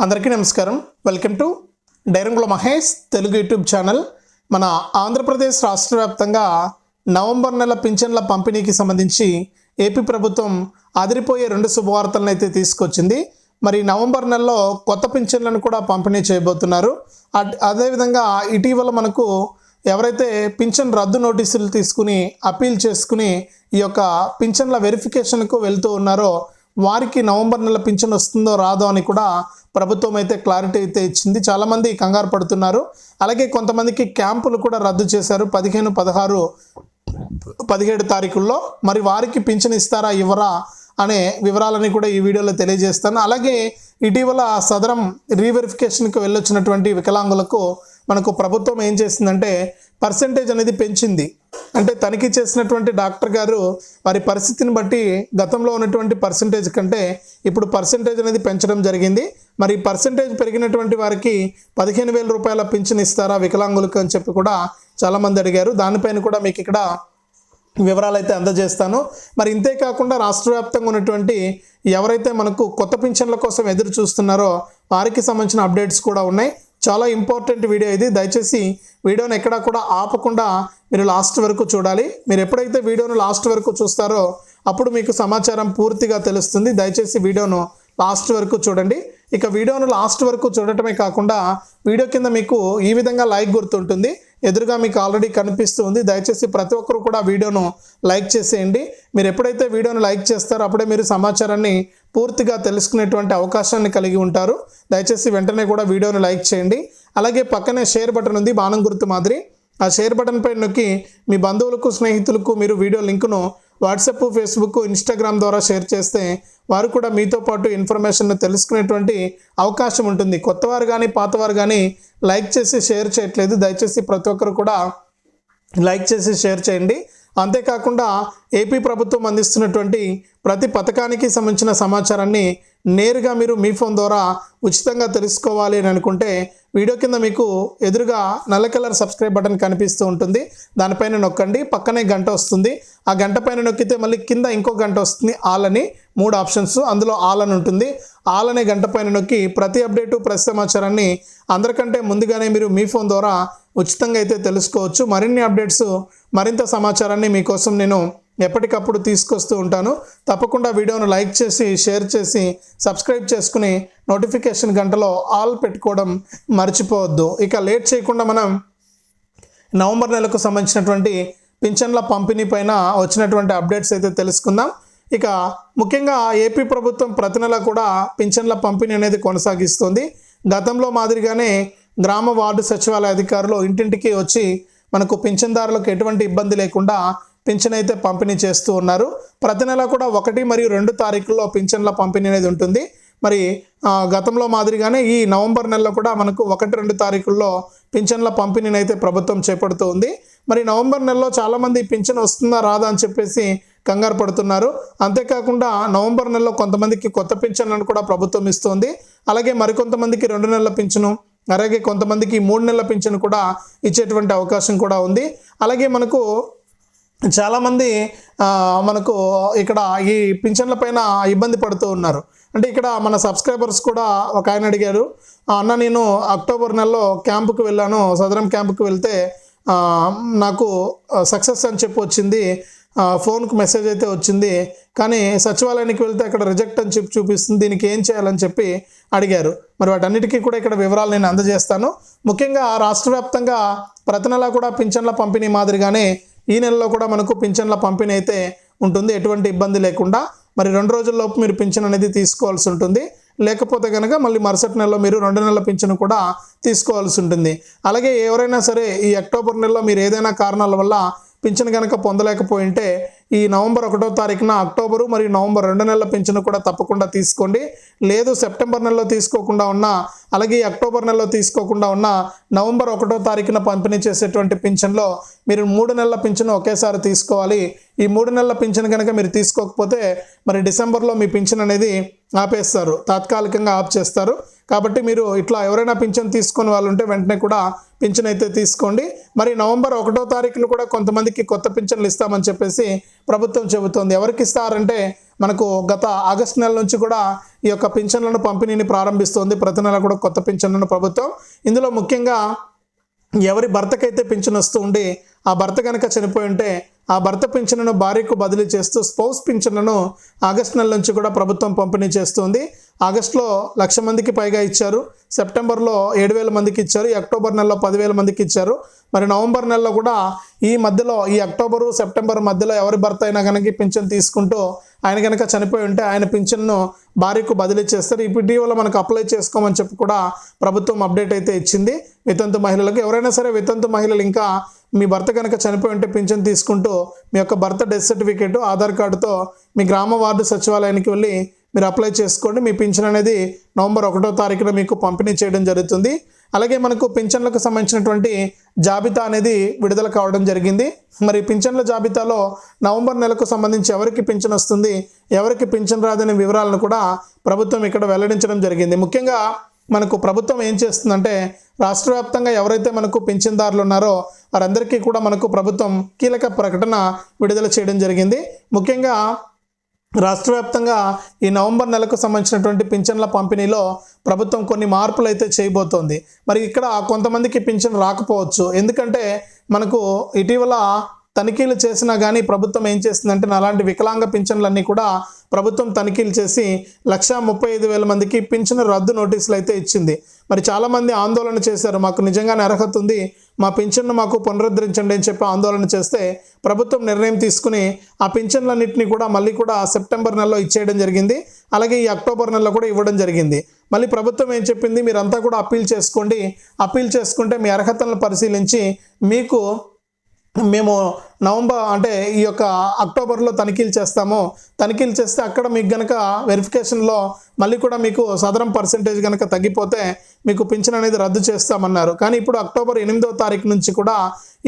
అందరికీ నమస్కారం. Welcome to డైరంగుల మహేష్ తెలుగు యూట్యూబ్ ఛానల్. మన ఆంధ్రప్రదేశ్ రాష్ట్ర వ్యాప్తంగా నవంబర్ నెల పింఛన్ల పంపిణీకి సంబంధించి ఏపీ ప్రభుత్వం అదిరిపోయే రెండు శుభవార్తలను అయితే తీసుకొచ్చింది. మరి నవంబర్ నెలలో కొత్త పింఛన్లను కూడా పంపిణీ చేయబోతున్నారు. అట్- అదేవిధంగా ఇటీవల మనకు ఎవరైతే పింఛన్ రద్దు నోటీసులు తీసుకుని అప్పీల్ చేసుకుని ఈ యొక్క పింఛన్ల వెరిఫికేషన్కు వెళ్తూ ఉన్నారో వారికి నవంబర్ నెల పింఛన్ వస్తుందో రాదో అని కూడా ప్రభుత్వం అయితే క్లారిటీ అయితే ఇచ్చింది. చాలామంది కంగారు పడుతున్నారు. అలాగే కొంతమందికి క్యాంపులు కూడా రద్దు చేశారు. పదిహేను పదహారు పదిహేడు తారీఖుల్లో. మరి వారికి పింఛన్ ఇస్తారా ఇవ్వరా అనే వివరాలని కూడా ఈ వీడియోలో తెలియజేస్తాను. అలాగే ఇటీవల సదరం రీవెరిఫికేషన్కి వెళ్ళొచ్చినటువంటి వికలాంగులకు మనకు ప్రభుత్వం ఏం చేసిందంటే పర్సంటేజ్ అనేది పెంచింది. అంటే తనిఖీ చేసినటువంటి డాక్టర్ గారు వారి పరిస్థితిని బట్టి గతంలో ఉన్నటువంటి పర్సంటేజ్ కంటే ఇప్పుడు పర్సంటేజ్ అనేది పెంచడం జరిగింది. మరి పర్సంటేజ్ పెరిగినటువంటి వారికి పదిహేను వేల రూపాయల పింఛన్ ఇస్తారా వికలాంగులకు అని చెప్పి కూడా చాలామంది అడిగారు. దానిపైన కూడా మీకు ఇక్కడ వివరాలు అయితే అందజేస్తాను. మరి ఇంతే కాకుండా రాష్ట్ర వ్యాప్తంగా ఉన్నటువంటి ఎవరైతే మనకు కొత్త పింఛన్ల కోసం ఎదురు చూస్తున్నారో వారికి సంబంధించిన అప్డేట్స్ కూడా ఉన్నాయి. చాలా ఇంపార్టెంట్ వీడియో ఇది. దయచేసి వీడియోని ఎక్కడా కూడా ఆపకుండా మీరు లాస్ట్ వరకు చూడాలి. మీరు ఎప్పుడైతే వీడియోను లాస్ట్ వరకు చూస్తారో అప్పుడు మీకు సమాచారం పూర్తిగా తెలుస్తుంది. దయచేసి వీడియోను లాస్ట్ వరకు చూడండి. ఇక వీడియోను లాస్ట్ వరకు చూడటమే కాకుండా వీడియో కింద మీకు ఈ విధంగా లైక్ గుర్తుంటుంది. ఎదురుగా మీకు ఆల్రెడీ కనిపిస్తూ ఉంది. దయచేసి ప్రతి ఒక్కరు కూడా వీడియోను లైక్ చేసేయండి. మీరు ఎప్పుడైతే వీడియోను లైక్ చేస్తారో అప్పుడే మీరు సమాచారాన్ని పూర్తిగా తెలుసుకునేటువంటి అవకాశాన్ని కలిగి ఉంటారు. దయచేసి వెంటనే కూడా వీడియోను లైక్ చేయండి. అలాగే పక్కనే షేర్ బటన్ ఉంది. బాణం గుర్తు మాదిరి. ఆ షేర్ బటన్ పై నొక్కి మీ బంధువులకు స్నేహితులకు మీరు వీడియో లింకును వాట్సాప్ ఫేస్బుక్ ఇన్స్టాగ్రామ్ ద్వారా షేర్ చేస్తే వారు కూడా మీతో పాటు ఇన్ఫర్మేషన్ను తెలుసుకునేటువంటి అవకాశం ఉంటుంది. కొత్తవారు కానీ పాతవారు కానీ లైక్ చేసి షేర్ చేయట్లేదు. దయచేసి ప్రతి ఒక్కరు కూడా లైక్ చేసి షేర్ చేయండి. అంతేకాకుండా ఏపీ ప్రభుత్వం అందిస్తున్నటువంటి ప్రతి పథకానికి సంబంధించిన సమాచారాన్ని నేరుగా మీరు మీ ఫోన్ ద్వారా ఉచితంగా తెలుసుకోవాలి అని అనుకుంటే వీడియో కింద మీకు ఎదురుగా నల్ల కలర్ సబ్స్క్రైబ్ బటన్ కనిపిస్తూ ఉంటుంది. దానిపైన నొక్కండి. పక్కనే గంట వస్తుంది. ఆ గంట పైన నొక్కితే మళ్ళీ కింద ఇంకో గంట వస్తుంది. ఆల్ అని మూడు ఆప్షన్స్. అందులో ఆల్ అని ఉంటుంది. ఆల్ అనే గంట పైన నొక్కి ప్రతి అప్డేటు ప్రతి సమాచారాన్ని అందరికంటే ముందుగానే మీరు మీ ఫోన్ ద్వారా ఉచితంగా అయితే తెలుసుకోవచ్చు. మరిన్ని అప్డేట్స్ మరింత సమాచారాన్ని మీకోసం నేను ఎప్పటికప్పుడు తీసుకొస్తూ ఉంటాను. తప్పకుండా వీడియోను లైక్ చేసి షేర్ చేసి సబ్స్క్రైబ్ చేసుకుని నోటిఫికేషన్ గంటలో ఆల్ పెట్టుకోవడం మర్చిపోవద్దు. ఇక లేట్ చేయకుండా మనం నవంబర్ నెలకు సంబంధించినటువంటి పింఛన్ల పంపిణీ పైన వచ్చినటువంటి అప్డేట్స్ అయితే తెలుసుకుందాం. ఇక ముఖ్యంగా ఏపీ ప్రభుత్వం ప్రతి నెల కూడా పింఛన్ల పంపిణీ అనేది కొనసాగిస్తుంది. గతంలో మాదిరిగానే గ్రామ వార్డు సచివాలయ అధికారులు ఇంటింటికి వచ్చి మనకు పింఛన్దారులకు ఎటువంటి ఇబ్బంది లేకుండా పింఛన్ అయితే పంపిణీ చేస్తూ ఉన్నారు. ప్రతి నెల కూడా ఒకటి మరియు రెండు తారీఖుల్లో పింఛన్ల పంపిణీ అనేది ఉంటుంది. మరి గతంలో మాదిరిగానే ఈ నవంబర్ నెలలో కూడా మనకు ఒకటి రెండు తారీఖుల్లో పింఛన్ల పంపిణీని అయితే ప్రభుత్వం చేపడుతూ ఉంది. మరి నవంబర్ నెలలో చాలామంది పింఛన్ వస్తుందా రాదా అని చెప్పేసి కంగారు పడుతున్నారు. అంతేకాకుండా నవంబర్ నెలలో కొంతమందికి కొత్త పింఛన్లను కూడా ప్రభుత్వం ఇస్తుంది. అలాగే మరికొంతమందికి రెండు నెలల పింఛను అలాగే కొంతమందికి మూడు నెలల పింఛను కూడా ఇచ్చేటువంటి అవకాశం కూడా ఉంది. అలాగే మనకు చాలామంది మనకు ఇక్కడ ఈ పింఛన్ల పైన ఇబ్బంది పడుతూ ఉన్నారు. అంటే ఇక్కడ మన సబ్స్క్రైబర్స్ కూడా ఒక ఆయన అడిగారు అన్న నేను అక్టోబర్ నెలలో క్యాంపుకి వెళ్ళాను సదరం క్యాంపుకి వెళ్తే నాకు సక్సెస్ అని చెప్పి వచ్చింది ఫోన్కు మెసేజ్ అయితే వచ్చింది కానీ సచివాలయానికి వెళ్తే అక్కడ రిజెక్ట్ అని చెప్పి చూపిస్తుంది దీనికి ఏం చేయాలని చెప్పి అడిగారు. మరి వాటన్నిటికీ కూడా ఇక్కడ వివరాలు నేను అందజేస్తాను. ముఖ్యంగా రాష్ట్ర వ్యాప్తంగా ప్రతి నెలా కూడా పింఛన్ల పంపిణీ మాదిరిగానే ఈ నెలలో కూడా మనకు పింఛన్ల పంపిణీ అయితే ఉంటుంది. ఎటువంటి ఇబ్బంది లేకుండా మరి రెండు రోజుల్లోపు మీరు పింఛన్ అనేది తీసుకోవాల్సి ఉంటుంది. లేకపోతే కనుక మళ్ళీ మరుసటి నెలలో మీరు రెండు నెలల పింఛను కూడా తీసుకోవాల్సి ఉంటుంది. అలాగే ఎవరైనా సరే ఈ అక్టోబర్ నెలలో మీరు ఏదైనా కారణాల వల్ల పింఛన్ కనుక పొందలేకపోయింటే ఈ నవంబర్ ఒకటో తారీఖున అక్టోబరు మరియు నవంబర్ రెండు నెలల పింఛను కూడా తప్పకుండా తీసుకోండి. లేదు సెప్టెంబర్ నెలలో తీసుకోకుండా ఉన్నా అలాగే అక్టోబర్ నెలలో తీసుకోకుండా ఉన్న నవంబర్ ఒకటో తారీఖున పంపిణీ చేసేటువంటి పింఛన్లో మీరు మూడు నెలల పింఛను ఒకేసారి తీసుకోవాలి. ఈ మూడు నెలల పింఛన్ కనుక మీరు తీసుకోకపోతే మరి డిసెంబర్లో మీ పింఛన్ అనేది ఆపేస్తారు తాత్కాలికంగా ఆఫ్ చేస్తారు. కాబట్టి మీరు ఇట్లా ఎవరైనా పింఛన్ తీసుకుని వాళ్ళు ఉంటే వెంటనే కూడా పింఛన్ అయితే తీసుకోండి. మరి నవంబర్ ఒకటో తారీఖున కూడా కొంతమందికి కొత్త పింఛన్లు ఇస్తామని చెప్పేసి ప్రభుత్వం చెబుతోంది. ఎవరికి ఇస్తారంటే మనకు గత ఆగస్టు నెల నుంచి కూడా ఈ యొక్క పింఛన్లను పంపిణీని ప్రారంభిస్తోంది. ప్రతి నెల కూడా కొత్త పింఛన్లను ప్రభుత్వం. ఇందులో ముఖ్యంగా ఎవరి భర్తకైతే పింఛన్ వస్తూ ఉండి ఆ భర్త కనుక చనిపోయి ఉంటే ఆ భర్త పింఛన్ను భార్యకు బదిలీ చేస్తూ స్పౌస్ పింఛన్లను ఆగస్టు నెల నుంచి కూడా ప్రభుత్వం పంపిణీ చేస్తుంది. ఆగస్టులో లక్ష మందికి పైగా ఇచ్చారు. సెప్టెంబర్లో ఏడు వేల మందికి ఇచ్చారు. ఈ అక్టోబర్ నెలలో పదివేల మందికి ఇచ్చారు. మరి నవంబర్ నెలలో కూడా ఈ మధ్యలో ఈ అక్టోబరు సెప్టెంబర్ మధ్యలో ఎవరి భర్త అయినా కనుక పింఛన్ తీసుకుంటూ ఆయన కనుక చనిపోయి ఉంటే ఆయన పింఛన్ను భార్యకు బదిలీ చేస్తారు. ఇటీవల మనకు అప్లై చేసుకోమని చెప్పి కూడా ప్రభుత్వం అప్డేట్ అయితే ఇచ్చింది. వితంతు మహిళలకు ఎవరైనా సరే వితంతు మహిళలు ఇంకా మీ భర్త కనుక చనిపోయి ఉంటే పింఛన్ తీసుకుంటూ మీ యొక్క భర్త డెత్ సర్టిఫికేట్ ఆధార్ కార్డుతో మీ గ్రామ వార్డు సచివాలయానికి వెళ్ళి మీరు అప్లై చేసుకోండి. మీ పింఛన్ అనేది నవంబర్ ఒకటో తారీఖున మీకు పంపిణీ చేయడం జరుగుతుంది. అలాగే మనకు పింఛన్లకు సంబంధించినటువంటి జాబితా అనేది విడుదల కావడం జరిగింది. మరి పింఛన్ల జాబితాలో నవంబర్ నెలకు సంబంధించి ఎవరికి పింఛన్ వస్తుంది ఎవరికి పింఛన్ రాదనే వివరాలను కూడా ప్రభుత్వం ఇక్కడ వెల్లడించడం జరిగింది. ముఖ్యంగా మనకు ప్రభుత్వం ఏం చేస్తుందంటే రాష్ట్ర వ్యాప్తంగా ఎవరైతే మనకు పింఛన్దారులు ఉన్నారో వారందరికీ కూడా మనకు ప్రభుత్వం కీలక ప్రకటన విడుదల చేయడం జరిగింది. ముఖ్యంగా రాష్ట్ర వ్యాప్తంగా ఈ నవంబర్ నెలకు సంబంధించినటువంటి పింఛన్ల పంపిణీలో ప్రభుత్వం కొన్ని మార్పులు అయితే చేయబోతోంది. మరి ఇక్కడ కొంతమందికి పింఛన్ రాకపోవచ్చు. ఎందుకంటే మనకు ఇటీవల తనిఖీలు చేసినా కానీ ప్రభుత్వం ఏం చేస్తుందంటే అలాంటి వికలాంగ పింఛన్లన్నీ కూడా ప్రభుత్వం తనిఖీలు చేసి లక్షా ముప్పై ఐదు వేల మందికి పింఛన్ రద్దు నోటీసులు అయితే ఇచ్చింది. మరి చాలామంది ఆందోళన చేశారు. మాకు నిజంగానే అర్హత ఉంది. మా పింఛన్ను మాకు పునరుద్ధరించండి అని చెప్పి ఆందోళన చేస్తే ప్రభుత్వం నిర్ణయం తీసుకుని ఆ పింఛన్లన్నింటినీ కూడా మళ్ళీ కూడా సెప్టెంబర్ నెలలో ఇచ్చేయడం జరిగింది. అలాగే ఈ అక్టోబర్ నెలలో కూడా ఇవ్వడం జరిగింది. మళ్ళీ ప్రభుత్వం ఏం చెప్పింది? మీరంతా కూడా అప్పీల్ చేసుకోండి. అప్పీల్ చేసుకుంటే మీ అర్హతలను పరిశీలించి మీకు మేము నవంబర్ అంటే ఈ యొక్క అక్టోబర్లో తనిఖీలు చేస్తాము. తనిఖీలు చేస్తే అక్కడ మీకు కనుక వెరిఫికేషన్లో మళ్ళీ కూడా మీకు సదరం పర్సంటేజ్ కనుక తగ్గిపోతే మీకు పింఛన్ అనేది రద్దు చేస్తామన్నారు. కానీ ఇప్పుడు అక్టోబర్ ఎనిమిదో తారీఖు నుంచి కూడా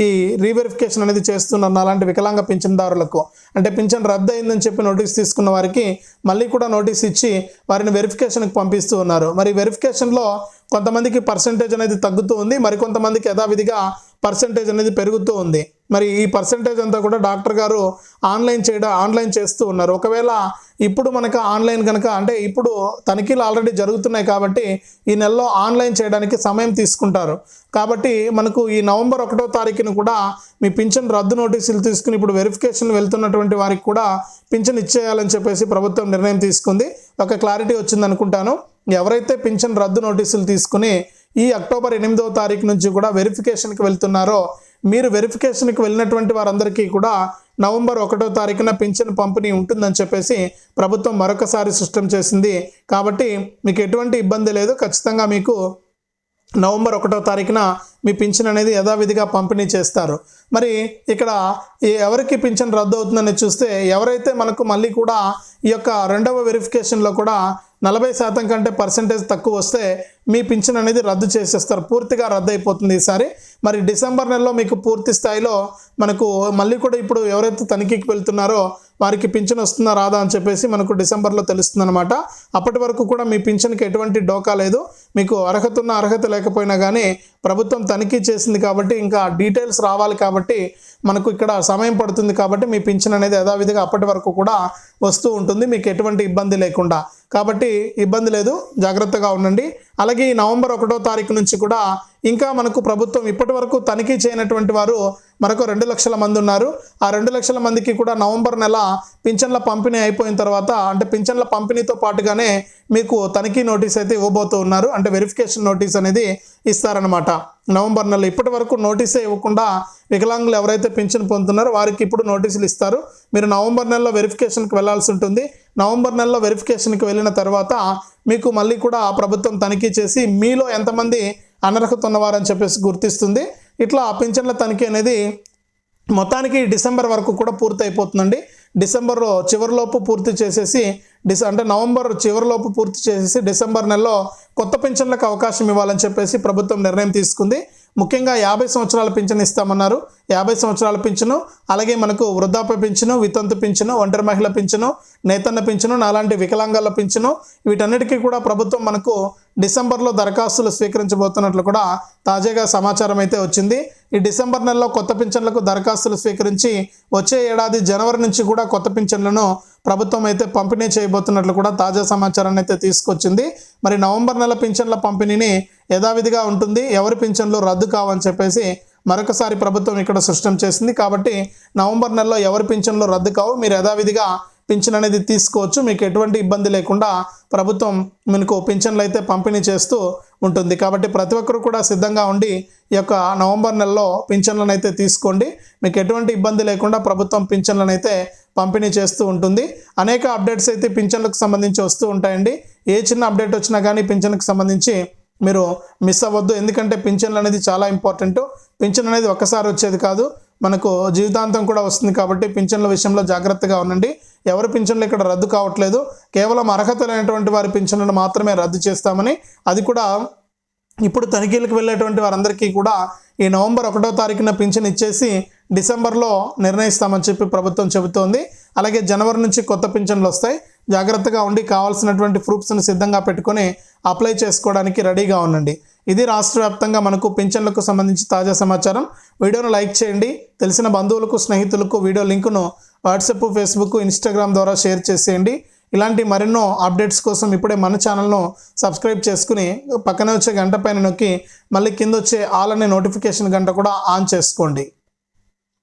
ఈ రీవెరిఫికేషన్ అనేది చేస్తున్నారు అలాంటి వికలాంగ పింఛన్దారులకు. అంటే పింఛన్ రద్దు అయిందని చెప్పి నోటీస్ తీసుకున్న వారికి మళ్ళీ కూడా నోటీస్ ఇచ్చి వారిని వెరిఫికేషన్కి పంపిస్తూ ఉన్నారు. మరి వెరిఫికేషన్లో కొంతమందికి పర్సంటేజ్ అనేది తగ్గుతూ ఉంది. మరికొంతమందికి యథావిధిగా పర్సంటేజ్ అనేది పెరుగుతూ ఉంది. మరి ఈ పర్సంటేజ్ అంతా కూడా డాక్టర్ గారు ఆన్లైన్ చేయడం ఆన్లైన్ చేస్తూ ఉన్నారు. ఒకవేళ ఇప్పుడు మనకు ఆన్లైన్ కనుక అంటే ఇప్పుడు తనిఖీలు ఆల్రెడీ జరుగుతున్నాయి కాబట్టి ఈ నెలలో ఆన్లైన్ చేయడానికి సమయం తీసుకుంటారు. కాబట్టి మనకు ఈ నవంబర్ ఒకటో తారీఖున కూడా మీ పింఛన్ రద్దు నోటీసులు తీసుకుని ఇప్పుడు వెరిఫికేషన్ వెళ్తున్నటువంటి వారికి కూడా పింఛన్ ఇచ్చేయాలని చెప్పేసి ప్రభుత్వం నిర్ణయం తీసుకుంది. ఒక క్లారిటీ వచ్చింది అనుకుంటాను ఎవరైతే పింఛన్ రద్దు నోటీసులు తీసుకుని ఈ అక్టోబర్ ఎనిమిదవ తారీఖు నుంచి కూడా వెరిఫికేషన్కి వెళ్తున్నారో మీరు వెరిఫికేషన్కి వెళ్ళినటువంటి వారందరికీ కూడా నవంబర్ ఒకటో తారీఖున పింఛన్ పంపిణీ ఉంటుందని చెప్పేసి ప్రభుత్వం మరొకసారి స్పష్టం చేసింది. కాబట్టి మీకు ఎటువంటి ఇబ్బంది లేదు. ఖచ్చితంగా మీకు నవంబర్ ఒకటో తారీఖున మీ పింఛన్ అనేది యథావిధిగా పంపిణీ చేస్తారు. మరి ఇక్కడ ఎవరికి పింఛన్ రద్దు అవుతుందని చూస్తే ఎవరైతే మనకు మళ్ళీ కూడా ఈ యొక్క రెండవ వెరిఫికేషన్లో కూడా నలభై శాతం కంటే పర్సంటేజ్ తక్కువ వస్తే మీ పింఛన్ అనేది రద్దు చేసేస్తారు. పూర్తిగా రద్దు అయిపోతుంది ఈసారి. మరి డిసెంబర్ నెలలో మీకు పూర్తి స్థాయిలో మనకు మళ్ళీ కూడా ఇప్పుడు ఎవరైతే తనిఖీకి వెళ్తున్నారో వారికి పింఛన్ వస్తుందా రాదా అని చెప్పేసి మనకు డిసెంబర్లో తెలుస్తుంది అనమాట అప్పటి వరకు కూడా మీ పింఛన్కి ఎటువంటి డోకా లేదు. మీకు అర్హత ఉన్న అర్హత లేకపోయినా కానీ ప్రభుత్వం తనిఖీ చేసింది కాబట్టి ఇంకా డీటెయిల్స్ రావాలి కాబట్టి మనకు ఇక్కడ సమయం పడుతుంది కాబట్టి మీ పింఛన్ అనేది యథావిధిగా అప్పటి వరకు కూడా వస్తూ ఉంటుంది. మీకు ఎటువంటి ఇబ్బంది లేకుండా. కాబట్టి ఇబ్బంది లేదు. జాగ్రత్తగా ఉండండి. అలాగే ఈ నవంబర్ ఒకటో తారీఖు నుంచి కూడా ఇంకా మనకు ప్రభుత్వం ఇప్పటి వరకు తనిఖీ చేయనటువంటి వారు మరొక రెండు లక్షల మంది ఉన్నారు. ఆ రెండు లక్షల మందికి కూడా నవంబర్ నెల పింఛన్ల పంపిణీ అయిపోయిన తర్వాత అంటే పింఛన్ల పంపిణీతో పాటుగానే మీకు తనిఖీ నోటీస్ అయితే ఇవ్వబోతూ ఉన్నారు. అంటే వెరిఫికేషన్ నోటీస్ అనేది ఇస్తారనమాట నవంబర్ నెల ఇప్పటి వరకు నోటీసే ఇవ్వకుండా వికలాంగులు ఎవరైతే పింఛన్ పొందుతున్నారో వారికి ఇప్పుడు నోటీసులు ఇస్తారు. మీరు నవంబర్ నెలలో వెరిఫికేషన్కి వెళ్ళాల్సి ఉంటుంది. నవంబర్ నెలలో వెరిఫికేషన్కి వెళ్ళిన తర్వాత మీకు మళ్ళీ కూడా ప్రభుత్వం తనిఖీ చేసి మీలో ఎంతమంది అనర్హత ఉన్నవారని చెప్పేసి గుర్తిస్తుంది. ఇట్లా పింఛన్ల తనిఖీ అనేది మొత్తానికి డిసెంబర్ వరకు కూడా పూర్తి అయిపోతుందండి డిసెంబర్ చివరిలోపు పూర్తి చేసేసి డిస అంటే నవంబర్ చివరిలోపు పూర్తి చేసేసి డిసెంబర్ నెలలో కొత్త పింఛన్లకు అవకాశం ఇవ్వాలని చెప్పేసి ప్రభుత్వం నిర్ణయం తీసుకుంది. ముఖ్యంగా యాభై సంవత్సరాల పింఛను ఇస్తామన్నారు. యాభై సంవత్సరాల పింఛను అలాగే మనకు వృద్ధాప్య పింఛను వితంతు పింఛను ఒంటరి మహిళ పింఛను నేతన్న పింఛను నాలాంటి వికలాంగాల పింఛను వీటన్నిటికీ కూడా ప్రభుత్వం మనకు డిసెంబర్లో దరఖాస్తులు స్వీకరించబోతున్నట్లు కూడా తాజాగా సమాచారం అయితే వచ్చింది. ఈ డిసెంబర్ నెలలో కొత్త పింఛన్లకు దరఖాస్తులు స్వీకరించి వచ్చే ఏడాది జనవరి నుంచి కూడా కొత్త పింఛన్లను ప్రభుత్వం అయితే పంపిణీ చేయబోతున్నట్లు కూడా తాజా సమాచారాన్ని అయితే తీసుకొచ్చింది. మరి నవంబర్ నెల పింఛన్ల పంపిణీని యథావిధిగా ఉంటుంది. ఎవరి పింఛన్లు రద్దు కావని చెప్పేసి మరొకసారి ప్రభుత్వం ఇక్కడ స్పష్టం చేసింది. కాబట్టి నవంబర్ నెలలో ఎవరి పింఛన్లు రద్దు కావు మీరు యథావిధిగా పింఛన్ అనేది తీసుకోవచ్చు. మీకు ఎటువంటి ఇబ్బంది లేకుండా ప్రభుత్వం మీకు పింఛన్లు అయితే పంపిణీ చేస్తూ ఉంటుంది. కాబట్టి ప్రతి ఒక్కరు కూడా సిద్ధంగా ఉండి ఈ యొక్క నవంబర్ నెలలో పింఛన్లను అయితే తీసుకోండి. మీకు ఎటువంటి ఇబ్బంది లేకుండా ప్రభుత్వం పింఛన్లను అయితే పంపిణీ చేస్తూ ఉంటుంది. అనేక అప్డేట్స్ అయితే పింఛన్లకు సంబంధించి వస్తూ ఉంటాయండి. ఏ చిన్న అప్డేట్ వచ్చినా కానీ పింఛన్కి సంబంధించి మీరు మిస్ అవ్వద్దు. ఎందుకంటే పింఛన్లు అనేది చాలా ఇంపార్టెంట్ పింఛన్ అనేది ఒక్కసారి వచ్చేది కాదు. మనకు జీవితాంతం కూడా వస్తుంది కాబట్టి పింఛన్ల విషయంలో జాగ్రత్తగా ఉండండి. ఎవరి పింఛన్లు ఇక్కడ రద్దు కావట్లేదు. కేవలం అర్హత లేనటువంటి వారి పింఛన్లను మాత్రమే రద్దు చేస్తామని అది కూడా ఇప్పుడు తనిఖీలకు వెళ్ళేటువంటి వారందరికీ కూడా ఈ నవంబర్ ఒకటో తారీఖున పింఛన్ ఇచ్చేసి డిసెంబర్లో నిర్ణయిస్తామని చెప్పి ప్రభుత్వం చెబుతోంది. అలాగే జనవరి నుంచి కొత్త పింఛన్లు వస్తాయి. జాగ్రత్తగా ఉండి కావాల్సినటువంటి ప్రూఫ్స్ని సిద్ధంగా పెట్టుకొని అప్లై చేసుకోవడానికి రెడీగా ఉండండి. ఇది రాష్ట్ర వ్యాప్తంగా మనకు పింఛన్లకు సంబంధించి తాజా సమాచారం. వీడియోను లైక్ చేయండి. తెలిసిన బంధువులకు స్నేహితులకు వీడియో లింకును వాట్సాప్ ఫేస్బుక్ ఇన్స్టాగ్రామ్ ద్వారా షేర్ చేసేయండి. ఇలాంటి మరెన్నో అప్డేట్స్ కోసం ఇప్పుడే మన ఛానల్ను సబ్స్క్రైబ్ చేసుకుని పక్కనే వచ్చే గంట పైన నొక్కి మళ్ళీ కింద వచ్చే ఆల్ అనే నోటిఫికేషన్ గంట కూడా ఆన్ చేసుకోండి.